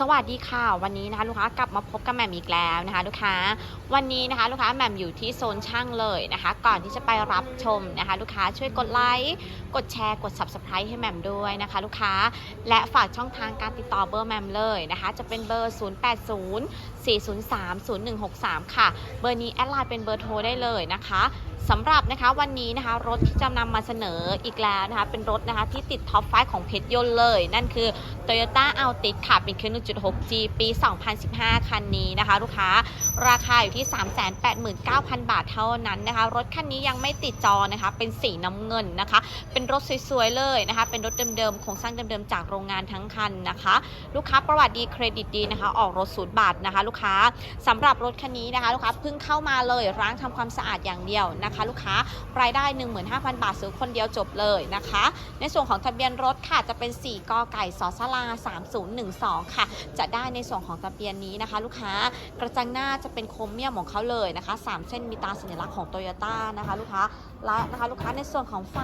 สวัสดีค่ะวันนี้นะคะลูกค้ากลับมาพบกับแหม่มอีกแล้วนะคะลูกค้าวันนี้นะคะลูกค้าแหม่มอยู่ที่โซนช่างเลยนะคะ ก่อนที่จะไปรับชมนะคะ ลูกค้าช่วยกดไลค์กดแชร์กด subscribe ให้แหม่มด้วยนะคะ ลูกค้าและฝากช่องทางการติดต่อเบอร์แหม่มเลยนะคะ จะเป็นเบอร์ 080 403 0163 ค่ะ เบอร์นี้แอดไลน์เป็นเบอร์โทรได้เลยนะคะ สำหรับนะคะวันนี้นะคะรถที่จะนำมาเสนออีกแล้วนะคะเป็นรถนะคะที่ติดท็อปไฟของเพชรยนต์เลย นั่นคือ Toyota Altis ค่ะเป็นเครื่อง 1.6G ปี 2015 คันนี้นะคะ ลูกค้า ราคาอยู่ที่ 389,000 บาทเท่านั้นนะคะ รถคันนี้ยังไม่ติดจอนะคะ เป็นสีน้ำเงินนะคะ เป็นรถสวยๆเลยนะคะ เป็นรถเดิมๆโครงสร้างเดิมๆจากโรงงานทั้งคันนะคะ ลูกค้าประวัติดีเครดิตดีนะคะ ออกรถศูนย์บาทนะคะ ลูกค้าสำหรับรถคันนี้นะคะ ลูกค้าเพิ่งเข้ามาเลยร้างทำความสะอาดอย่างเดียวนะคะ ลูกค้ารายได้ 15,000 บาทซื้อคนเดียวจบเลยนะคะ ในส่วนของทะเบียนรถค่ะจะเป็น 4กไก่สสลา3012 ค่ะ จะได้ในส่วนของทะเบียนนี้นะคะ ลูกค้ากระจังหน้าจะเป็นโครเมียมของเขาเลยนะคะ 3 เส้นมีตาสัญลักษณ์ของโตโยต้านะคะ ลูกค้า และนะคะลูกค้าในส่วนของไฟ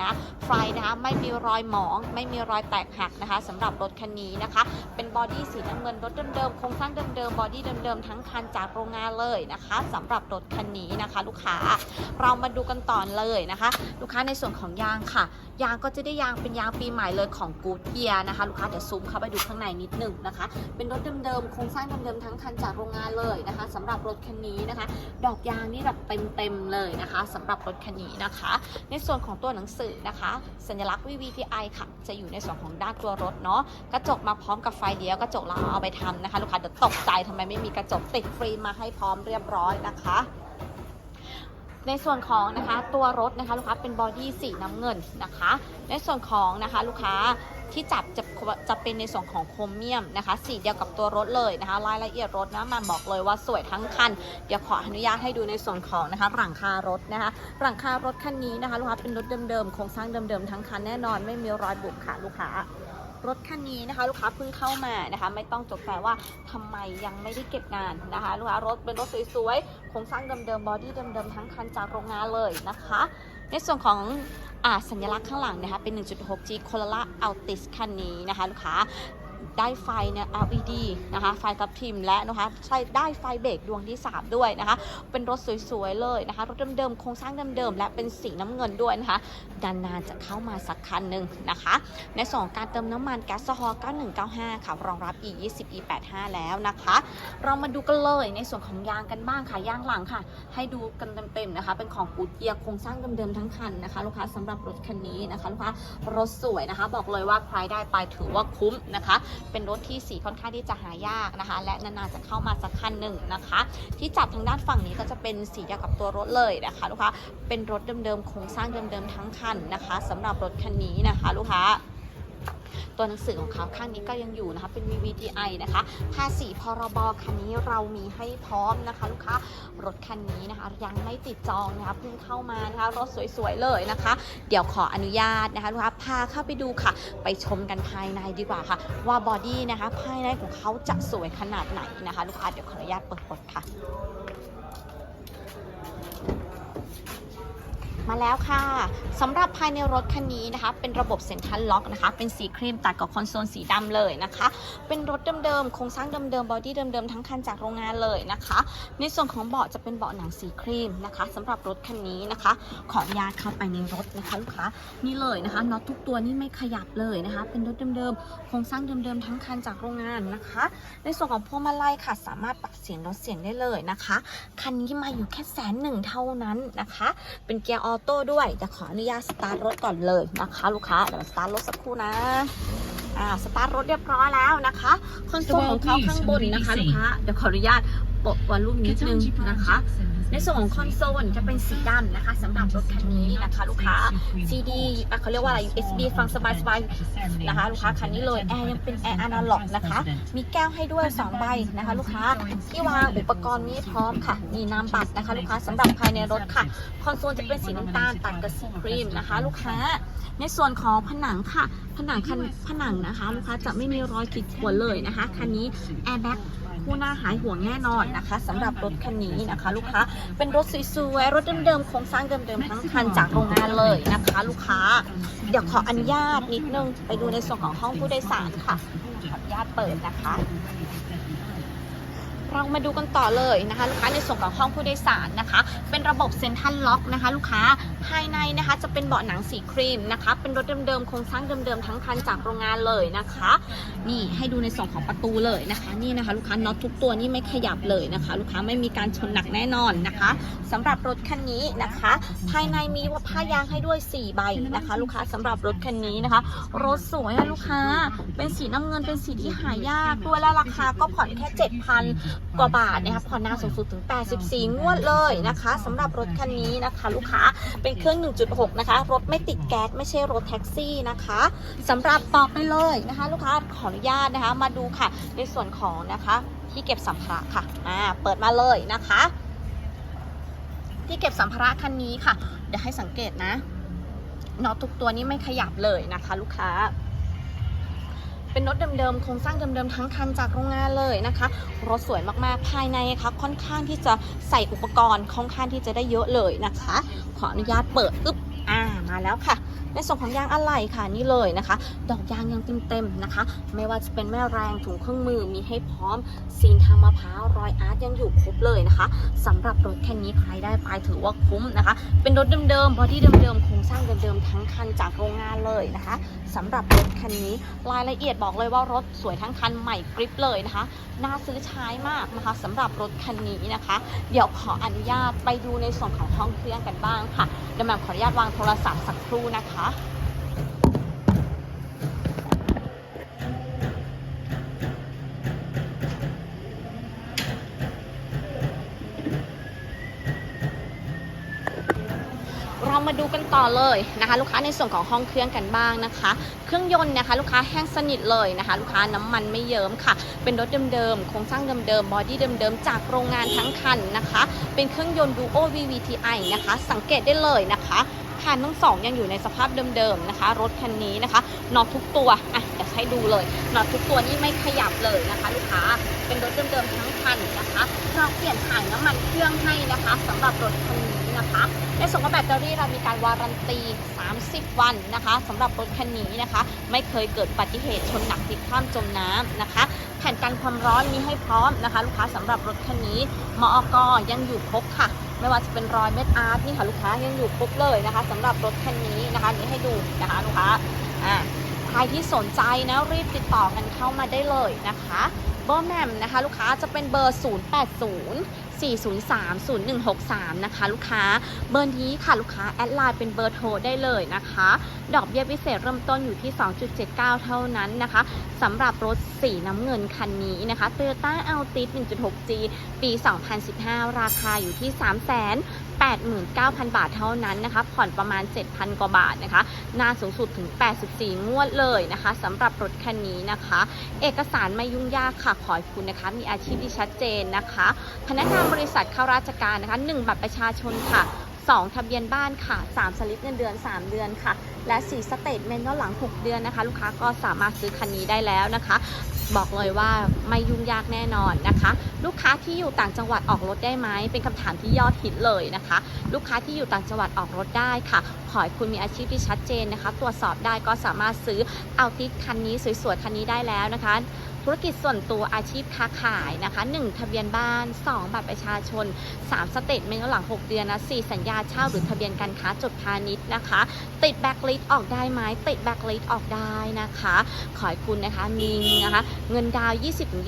นะไฟนะคะไม่มีรอยหมอง ไม่มีรอยแตกหักนะคะสำหรับรถคันนี้นะคะ เป็นบอดี้สีน้ำเงินรถเดิมๆโครงสร้างเดิมๆบอดี้เดิมๆทั้งคันจากโรงงานเลยนะคะสำหรับรถคันนี้นะคะ ลูกค้าเรามาดูกันต่อเลยนะคะ ลูกค้าในส่วนของยางค่ะ ยางก็จะได้ยางเป็นยางปีใหม่เลยของกูดเกียร์นะคะ ลูกค้าเดี๋ยวซูมเข้าไปดูข้างในนิดหนึ่งนะคะ เป็นรถเดิมๆโครงสร้างเดิมๆทั้งคันจากโรงงานเลยนะคะสำหรับรถคันนี้นะคะ ดอกยางนี่แบบเต็มๆเลยนะคะสำหรับรถคันนี้นะคะ ในส่วนของตัวหนังสือนะคะ สัญลักษณ์ VVTi ค่ะ จะอยู่ในส่วนของด้านตัวรถเนาะกระจกมาพร้อมกับไฟเดียวกระจกเราเอาไปทำนะคะลูกค้าเดี๋ยวตกใจทำไมไม่มีกระจกติดฟรีมาให้พร้อมเรียบร้อยนะคะในส่วนของนะคะตัวรถนะคะลูกค้าเป็นบอดี้สีน้ำเงินนะคะ ในส่วนของนะคะลูกค้า ที่จับจะจะเป็นในส่วนของโครเมียมนะคะ สีเดียวกับตัวรถเลยนะคะ รายละเอียดรถนะมันบอกเลยว่าสวยทั้งคัน เดี๋ยวขออนุญาตให้ดูในส่วนของนะคะ หลังคารถนะคะ หลังคารถคันนี้นะคะลูกค้าเป็นรถเดิมๆโครงสร้างเดิมๆทั้งคันแน่นอนไม่มีรอยบุบค่ะลูกค้ารถคันนี้นะคะ ลูกค้าเพิ่งเข้ามานะคะ ไม่ต้องจกใจว่าทำไมยังไม่ได้เก็บงานนะคะ ลูกค้ารถเป็นรถสวยๆโครงสร้างเดิมๆบอดี้เดิมๆทั้งคันจากโรงงานเลยนะคะ ในส่วนของอ่าสัญลักษณ์ข้างหลังนะคะเป็น 1.6G Corolla Altis คันนี้นะคะลูกค้า ได้ไฟเนี่ย LED นะคะ ไฟกับทิมและนะคะ ใช่ได้ไฟเบรกดวงที่ 3 ด้วยนะคะ เป็นรถสวยๆเลยนะคะ รถเดิมๆโครงสร้างเดิมๆและเป็นสีน้ำเงินด้วยนะคะนานๆจะเข้ามาสักคันหนึ่งนะคะ ในส่วนของการเติมน้ำมันแก๊สโซฮอล์9195 ค่ะ รองรับ E20 E85 แล้วนะคะ เรามาดูกันเลยในส่วนของยางกันบ้างค่ะยางหลังค่ะ ให้ดูกันเต็มๆนะคะ เป็นของกูดเกียร์โครงสร้างเดิมๆทั้งคันนะคะลูกค้าสำหรับรถคันนี้นะคะลูกค้ารถสวยนะคะ บอกเลยว่าใครได้ไปถือว่าคุ้มนะคะเป็นรถที่สีค่อนข้างที่จะหายากนะคะ และนานๆจะเข้ามาสักคันหนึ่งนะคะ ที่จับทางด้านฝั่งนี้ก็จะเป็นสีเดียวกับตัวรถเลยนะคะลูกค้าเป็นรถเดิมๆโครงสร้างเดิมๆทั้งคันนะคะสำหรับรถคันนี้นะคะ ลูกค้า ตัวหนังสือของเขาข้างนี้ก็ยังอยู่นะคะ เป็น VVTi นะคะ ภาษีพรบคันนี้เรามีให้พร้อมนะคะ ลูกค้ารถคันนี้นะคะ ยังไม่ติดจองนะคะเพิ่งเข้ามานะคะรถสวยๆเลยนะคะ เดี๋ยวขออนุญาตนะคะลูกค้าพาเข้าไปดูค่ะ ไปชมกันภายในดีกว่าค่ะ ว่าบอดี้นะคะ ภายในของเขาจะสวยขนาดไหนนะคะ ลูกค้าเดี๋ยวขออนุญาตเปิดรถค่ะ มาแล้วค่ะสำหรับภายในรถคันนี้นะคะ เป็นระบบเซ็นทรัลล็อกนะคะ เป็นสีครีมตัดกับคอนโซลสีดำเลยนะคะ เป็นรถเดิมๆโครงสร้างเดิมๆบอดี้เดิมๆทั้งคันจากโรงงานเลยนะคะ ในส่วนของเบาะจะเป็นเบาะหนังสีครีมนะคะสำหรับรถคันนี้นะคะ ขออนุญาตเข้าไปในรถนะคะลูกค้านี่เลยนะคะน็อตทุกตัวนี่ไม่ขยับเลยนะคะ เป็นรถเดิมๆโครงสร้างเดิมๆทั้งคันจากโรงงานนะคะ ในส่วนของพวงมาลัยค่ะ สามารถปรับเสียงลดเสียงได้เลยนะคะคันนี้มาอยู่แค่แสนหนึ่งเท่านั้นนะคะ เป็นเกียร์ออโต้ด้วยจะขออนุญาตสตาร์ทรถก่อนเลยนะคะ ลูกค้าเดี๋ยวสตาร์ทรถสักครู่นะอ่าสตาร์ทรถเรียบร้อยแล้วนะคะคอนโซลของเขาข้างบนนะคะลูกค้าเดี๋ยวขออนุญาต ปลดวอลลุ่มนิดนึงนะคะ ในส่วนของคอนโซลจะเป็นสีดำนะคะสำหรับรถคันนี้นะคะ ลูกค้า CD อะเขาเรียกว่าอะไร USB ฟังสบายๆนะคะ ลูกค้าคันนี้เลยแอร์ยังเป็นแอร์อนาล็อกนะคะ มีแก้วให้ด้วย2ใบนะคะ ลูกค้าที่วางอุปกรณ์นี้พร้อมค่ะ มีน้ำบัตรนะคะ ลูกค้าสำหรับภายในรถค่ะ คอนโซลจะเป็นสีน้ำตาลตัดกับสีครีมนะคะ ลูกค้า ในส่วนของผนังค่ะ ผนังคันผนังนะคะ ลูกค้าจะไม่มีรอยขีดข่วนเลยนะคะคันนี้แอร์แบ็ก คู่หน้าหายห่วงแน่นอนนะคะสำหรับรถคันนี้นะคะ ลูกค้าเป็นรถสวยๆรถเดิมๆโครงสร้างเดิมๆทั้งคันจากโรงงานเลยนะคะ ลูกค้า เดี๋ยวขออนุญาตนิดนึงไปดูในส่วนของห้องผู้โดยสารค่ะขออนุญาตเปิดนะคะเรามาดูกันต่อเลยนะคะ ลูกค้าในส่วนของห้องผู้โดยสารนะคะ เป็นระบบเซ็นทรัลล็อกนะคะ ลูกค้า ภายในนะคะจะเป็นเบาะหนังสีครีมนะคะ เป็นรถเดิมๆโครงสร้างเดิมๆทั้งคันจากโรงงานเลยนะคะ นี่ให้ดูในส่วนของประตูเลยนะคะ นี่นะคะ ลูกค้าน็อตทุกตัวนี่ไม่ขยับเลยนะคะ ลูกค้าไม่มีการชนหนักแน่นอนนะคะสำหรับรถคันนี้นะคะ ภายในมีว่าผ้ายางให้ด้วย 4 ใบนะคะ ลูกค้าสำหรับรถคันนี้นะคะ รถสวยนะลูกค้า เป็นสีน้ำเงินเป็นสีที่หายากด้วยและราคาก็ผ่อนแค่7,000กว่าบาทนะคะผ่อนนานสูงสุดถึง 84 งวดเลยนะคะสำหรับรถคันนี้นะคะ ลูกค้าเป็นเครื่อง 1.6 นะคะ รถไม่ติดแก๊สไม่ใช่รถแท็กซี่นะคะสำหรับต่อไปเลยนะคะ ลูกค้าขออนุญาตนะคะ มาดูค่ะ ในส่วนของนะคะที่เก็บสัมภาระค่ะอ่าเปิดมาเลยนะคะ ที่เก็บสัมภาระคันนี้ค่ะ เดี๋ยวให้สังเกตนะน็อตทุกตัวนี้ไม่ขยับเลยนะคะ ลูกค้า เป็นรถเดิมๆโครงสร้างเดิมๆทั้งคันจากโรงงานเลยนะคะ รถสวยมากๆภายในค่ะค่อนข้างที่จะใส่อุปกรณ์ค่อนข้างที่จะได้เยอะเลยนะคะ ขออนุญาตเปิดอึ๊บอ่ามาแล้วค่ะในส่วนของยางอะไหล่ค่ะนี่เลยนะคะ ดอกยางยังเต็มๆนะคะ ไม่ว่าจะเป็นแม่แรงถุงเครื่องมือมีให้พร้อมซีนทางมะพร้าวรอยอาร์ตยังอยู่ครบเลยนะคะสำหรับรถคันนี้ใครได้ไปถือว่าคุ้มนะคะ เป็นรถเดิมๆบอดี้เดิมๆโครงสร้างเดิมๆทั้งคันจากโรงงานเลยนะคะสำหรับรถ คันนี้ รายละเอียดบอกเลยว่ารถสวยทั้งคันใหม่กริปเลยนะคะน่าซื้อใช้มากนะคะสำหรับรถคันนี้นะคะ เดี๋ยวขออนุญาตไปดูในส่วนของห้องเครื่องกันบ้างค่ะเดี๋ยวแม่ขออนุญาตวางโทรศัพท์สักครู่นะคะ เรามาดูกันต่อเลยนะคะ ลูกค้าในส่วนของห้องเครื่องกันบ้างนะคะ เครื่องยนต์นะคะลูกค้าแห้งสนิทเลยนะคะ ลูกค้าน้ำมันไม่เยิ้มค่ะ เป็นรถเดิมๆโครงสร้างเดิมๆบอดี้เดิมๆจากโรงงานทั้งคันนะคะ เป็นเครื่องยนต์ Duo VVTi นะคะ สังเกตได้เลยนะคะคันทั้งสองยังอยู่ในสภาพเดิมๆนะคะ รถคันนี้นะคะน็อตทุกตัวอะเดี๋ยวให้ดูเลยน็อตทุกตัวนี่ไม่ขยับเลยนะคะ ลูกค้าเป็นรถเดิมๆทั้งคันนะคะ เราเปลี่ยนถ่ายน้ำมันเครื่องให้นะคะสำหรับรถคันนี้ นะคะในส่วนของแบตเตอรี่เรามีการวารันตี 30 วันนะคะสำหรับรถคันนี้นะคะ ไม่เคยเกิดอุบัติเหตุชนหนักติดข้ามจมน้ำนะคะ แผ่นกันความร้อนมีให้พร้อมนะคะ ลูกค้าสำหรับรถคันนี้มอกยังอยู่ครบค่ะ ไม่ว่าจะเป็นรอยเม็ดอาร์ตนี่ค่ะลูกค้ายังอยู่ครบเลยนะคะสำหรับรถคันนี้นะคะนี่ให้ดูนะคะลูกค้าอ่าใครที่สนใจนะรีบติดต่อกันเข้ามาได้เลยนะคะเบอร์แมมนะคะ ลูกค้าจะเป็นเบอร์ 080 403-0163 นะคะ ลูกค้า เบอร์นี้ค่ะลูกค้าแอดไลน์เป็นเบอร์โทรได้เลยนะคะ ดอกเบี้ยพิเศษเริ่มต้นอยู่ที่ 2.79 เท่านั้นนะคะสำหรับรถสีน้ำเงินคันนี้นะคะ Toyota Altis 1.6G ปี 2015 ราคาอยู่ที่ 89,000 บาทเท่านั้นนะคะ ผ่อนประมาณ 7,000 กว่าบาทนะคะ นานสูงสุดถึง 84 งวดเลยนะคะสำหรับรถคันนี้นะคะ เอกสารไม่ยุ่งยากค่ะ ขอให้คุณนะคะ มีอาชีพที่ชัดเจนนะคะ พนักงานบริษัทเข้าราชการนะคะ 1 บัตรประชาชนค่ะ 2 ทะเบียนบ้านค่ะ 3 สลิปเงินเดือน 3 เดือนค่ะ และ4สเตทเมนต์ย้อนหลัง 6 เดือนนะคะ ลูกค้าก็สามารถซื้อคันนี้ได้แล้วนะคะ บอกเลยว่าไม่ยุ่งยากแน่นอนนะคะ ลูกค้าที่อยู่ต่างจังหวัดออกรถได้ไหมเป็นคำถามที่ยอดฮิตเลยนะคะ ลูกค้าที่อยู่ต่างจังหวัดออกรถได้ค่ะ ขอให้คุณมีอาชีพที่ชัดเจนนะคะ ตรวจสอบได้ก็สามารถซื้อเอาติสคันนี้สวยๆคันนี้ได้แล้วนะคะ ธุรกิจส่วนตัวอาชีพค้าขายนะคะ 1 ทะเบียนบ้าน 2 บัตรประชาชน 3 สเตทเมนต์หลัง 6 เดือนนะ4สัญญาเช่าหรือทะเบียนการค้าจดพาณิชย์นะคะ ติดแบ็กลิสออกได้ไหมติดแบ็กลิสออกได้นะคะ ขอให้คุณนะคะมีนะคะเงินดาวน์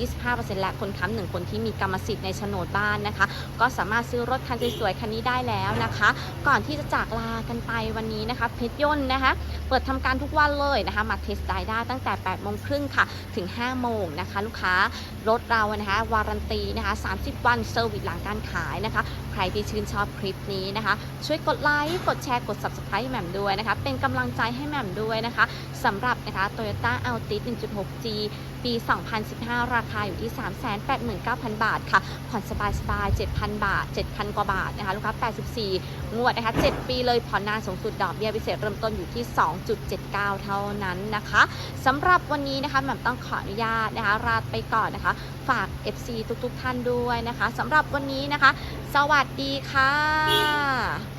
20-25%และคนค้ำหนึ่งคนที่มีกรรมสิทธิ์ในโฉนดบ้านนะคะ ก็สามารถซื้อรถคันสวยๆคันนี้ได้แล้วนะคะ ก่อนที่จะจากลากันไปวันนี้นะคะเพชรยนต์นะคะ เปิดทำการทุกวันเลยนะคะมาเทสได้ได้ตั้งแต่8โมงครึ่งค่ะ ถึง5โมงนะคะ ลูกค้ารถเรานะคะวารันตีนะคะ 30 วันเซอร์วิสหลังการขายนะคะ รที่ชื่นชอบคลิปนี้นะคะ ช่วยกดไลค์กดแชร์กด subscribe ให้แหม่มด้วยนะคะ เป็นกำลังใจให้แหม่มด้วยนะคะสำหรับนะคะ Toyota Altis 1.6G ปี 2015 ราคาอยู่ที่ 389,000 บาทค่ะ ผ่อนสบายๆ7,000 บาท 7,000 กว่าบาทนะคะลูกค้า 84 งวดนะคะ 7 ปีเลยผ่อนนานสูงสุดดอกเบี้ยพิเศษเริ่มต้นอยู่ที่ 2.79 เท่านั้นนะคะสำหรับวันนี้นะคะแหม่มต้องขออนุญาตนะคะลาไปก่อนนะคะ ฝาก FC ทุกๆท่านด้วยนะคะสำหรับวันนี้นะคะ สวัสดีค่ะ